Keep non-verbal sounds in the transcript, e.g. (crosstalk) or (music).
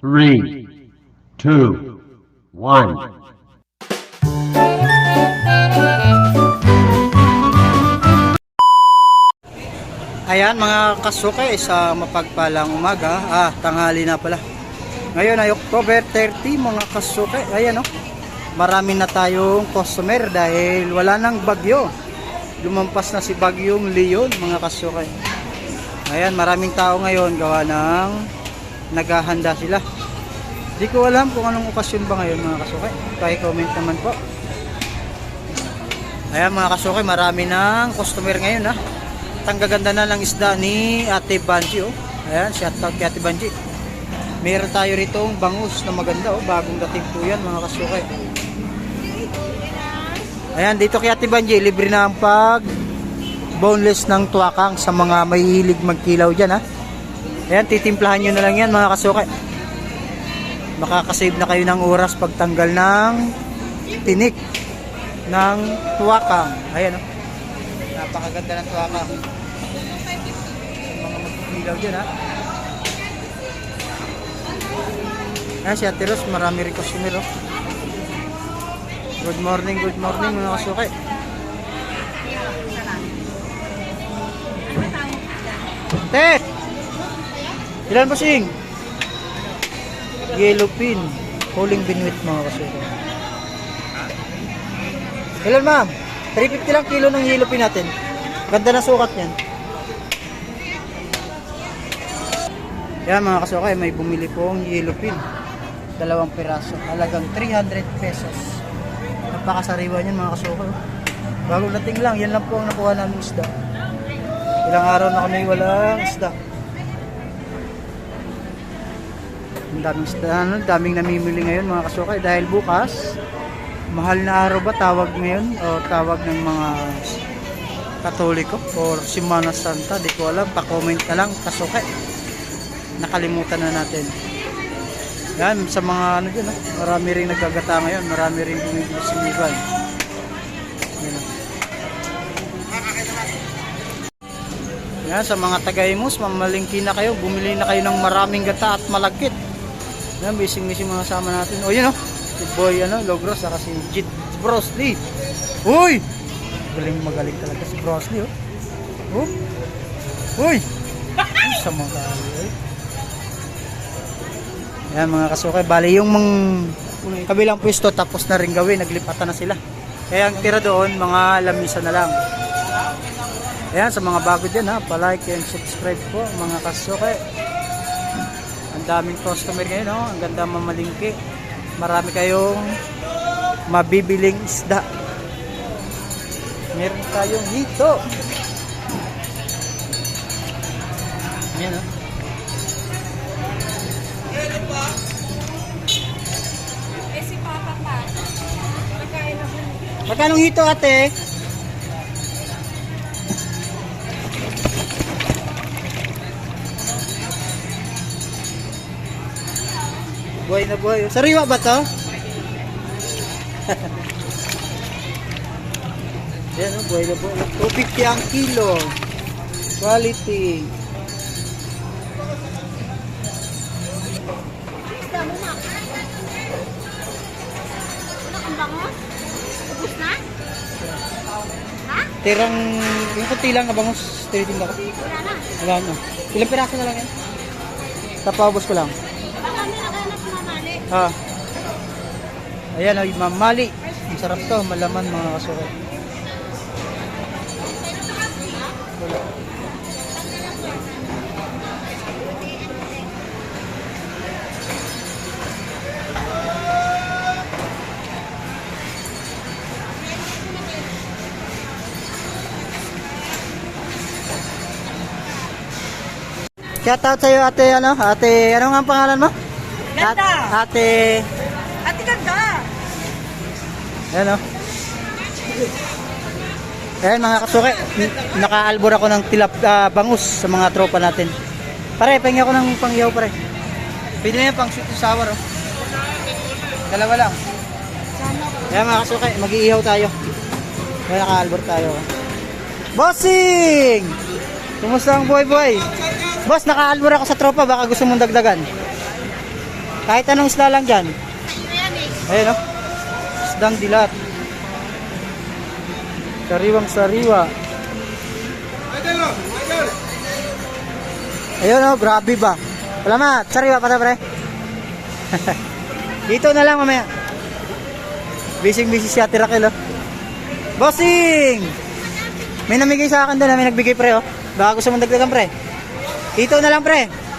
three, two, one. Ayan mga kasukay sa mapagpalang umaga, ah tanghali na pala. Ngayon ay October 30 mga kasukay. Ayan oh. Marami na tayong customer dahil wala nang bagyo. Lumampas na si bagyong Leon mga kasukay. Ayan maraming tao ngayon gawa ng naghahanda sila. Di ko alam kung anong okasyon ba ngayon mga kasukay. Pa-comment naman po. Ayan mga kasukay, marami ng customer ngayon ha. Tanggaganda na ng isda ni Ate Banji oh. Ayan, shout out kay Ate Banji. Meron tayo rito bangus na maganda oh, bagong dating po yan mga kasukay. Ayan, dito kay Ate Banji, libre na ang pag boneless ng tuwakang sa mga mahihilig magkilaw dyan ha. Ayan, titimplahan nyo na lang yan mga kasukay. Makakasave na kayo ng oras pagtanggal ng tinik ng tuwakang. Ayan oh. Napakaganda ng tuwakang. Mga magkikilaw dyan ha. Ayan si Ate Ros, marami rin customer oh. Good morning, good morning mga kasukay. Te! Ilan ba sing? Yellow pin. Huling binwit mga kasukay. Ilan ma'am? 350 lang kilo ng yellow pin natin. Ganda na sukat niyan. Yan mga kasukay, may bumili pong yellow pin. Dalawang piraso. Halagang 300 pesos. Napakasariwa niyan mga kasukay. Bagong dating lang, yan lang po ang nakuha namin isda. Ilang araw na kami walang isda. Ang daming ano, daming namimili ngayon mga kasukay. Dahil bukas mahal na araw ba tawag ngayon? O tawag ng mga katoliko? Or Simana Santa? Di ko alam. Pa-comment na lang kasukay. Nakalimutan na natin. Yan sa mga ano dyan ah, marami rin nagagata ngayon. Marami rin bumibili sinigal yan. Ah. yan sa mga taga-imus mamalingki na kayo. Bumili na kayo ng maraming gata at malagkit yan bising bising mga sama natin o yun oh si Boy ano, Logros saka si Jit Brosley. Uy! Galing magaling talaga si Brosley oh. Oh. Uy! Ay, sa mga kali. Yan mga kasukay, bali yung mang kabilang pwesto tapos na rin gawin, naglipatan na sila. Kaya ang tira doon, mga lamisa na lang. Ayan, sa mga bago dyan ha, palike and subscribe po mga kasukay. Ang daming customer ngayon, oh. ang ganda mamalingki marami kayong mabibiling isda. Meron tayong hito. Yan o. Eh. Magkano hito ate? Buhay na buhay. Sariwa ba to? (laughs) Yan o, buhay na buhay. 250 ang kilo. Quality. Bangos? Tirang, yung kunti lang na bangus. Tiritin ako. Wala na. Wala na. Ilang piraso na lang yan? Tapabos ko lang. Ha. Ayan, ay mamali. Ang sarap to, malaman mga kasukay. Wala. Shout out sa'yo ate, ano? Ate, ano nga ang pangalan mo? Ganda. At- ate, Ate ganda. Ayan o. Ayan mga kasuke, nakaalbor ako ng tilap ah, bangus sa mga tropa natin. Pare, pahingi ako ng pangyaw pare. Pwede na yan pang sweet and sour oh. Dalawa lang. Ayan mga kasuke, mag-iihaw tayo. Ayan nakaalbor tayo. oh. Bossing! Kumusta ang buhay buhay? Boss, nakaalbor ako sa tropa, baka gusto mong dagdagan. Kahit anong isla lang dyan. Ayan o. Isdang dilat. Sariwang sariwa. Ayun o, grabe ba? Salamat. Sariwa pa pre. (laughs) Dito na lang mamaya. Bising busy si Ate Raquel oh. Bossing! May namigay sa akin doon, may nagbigay pre oh. Baka gusto mong dagdagan pre. Dito na lang pre.